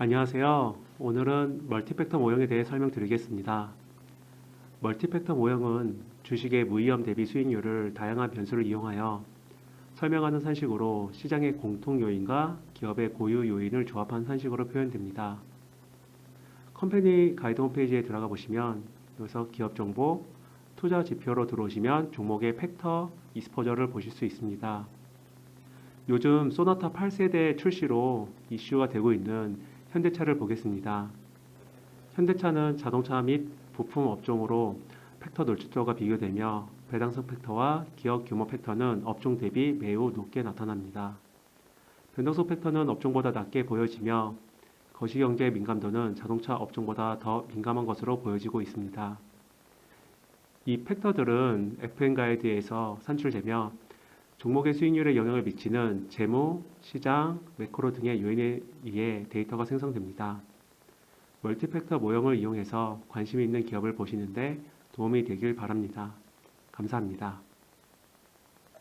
안녕하세요. 오늘은 멀티팩터 모형에 대해 설명드리겠습니다. 멀티팩터 모형은 주식의 무위험 대비 수익률을 다양한 변수를 이용하여 설명하는 산식으로 시장의 공통 요인과 기업의 고유 요인을 조합한 산식으로 표현됩니다. 컴퍼니 가이드 홈페이지에 들어가 보시면 여기서 기업 정보, 투자 지표로 들어오시면 종목의 팩터, 이스포저를 보실 수 있습니다. 요즘 소나타 8세대 출시로 이슈가 되고 있는 현대차를 보겠습니다. 현대차는 자동차 및 부품 업종으로 팩터 노출도가 비교되며 배당성 팩터와 기업 규모 팩터는 업종 대비 매우 높게 나타납니다. 변동성 팩터는 업종보다 낮게 보여지며 거시경제 민감도는 자동차 업종보다 더 민감한 것으로 보여지고 있습니다. 이 팩터들은 FN 가이드에서 산출되며 종목의 수익률에 영향을 미치는 재무, 시장, 매크로 등의 요인에 의해 데이터가 생성됩니다. 멀티팩터 모형을 이용해서 관심 있는 기업을 보시는데 도움이 되길 바랍니다. 감사합니다.